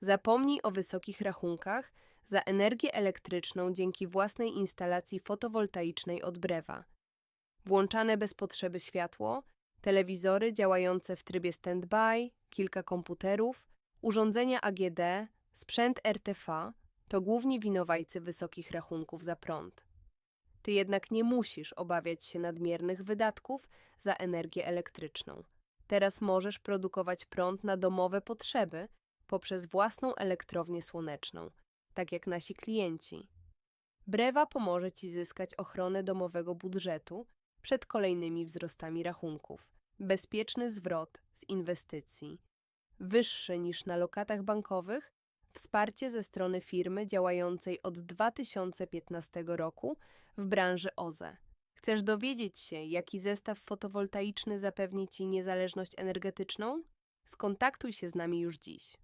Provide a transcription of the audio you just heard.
Zapomnij o wysokich rachunkach za energię elektryczną dzięki własnej instalacji fotowoltaicznej od Brewa. Włączane bez potrzeby światło, telewizory działające w trybie stand-by, kilka komputerów, urządzenia AGD, sprzęt RTV to główni winowajcy wysokich rachunków za prąd. Ty jednak nie musisz obawiać się nadmiernych wydatków za energię elektryczną. Teraz możesz produkować prąd na domowe potrzeby poprzez własną elektrownię słoneczną, tak jak nasi klienci. Brewa pomoże Ci zyskać ochronę domowego budżetu przed kolejnymi wzrostami rachunków, bezpieczny zwrot z inwestycji, wyższy niż na lokatach bankowych, wsparcie ze strony firmy działającej od 2015 roku w branży OZE. Chcesz dowiedzieć się, jaki zestaw fotowoltaiczny zapewni Ci niezależność energetyczną? Skontaktuj się z nami już dziś.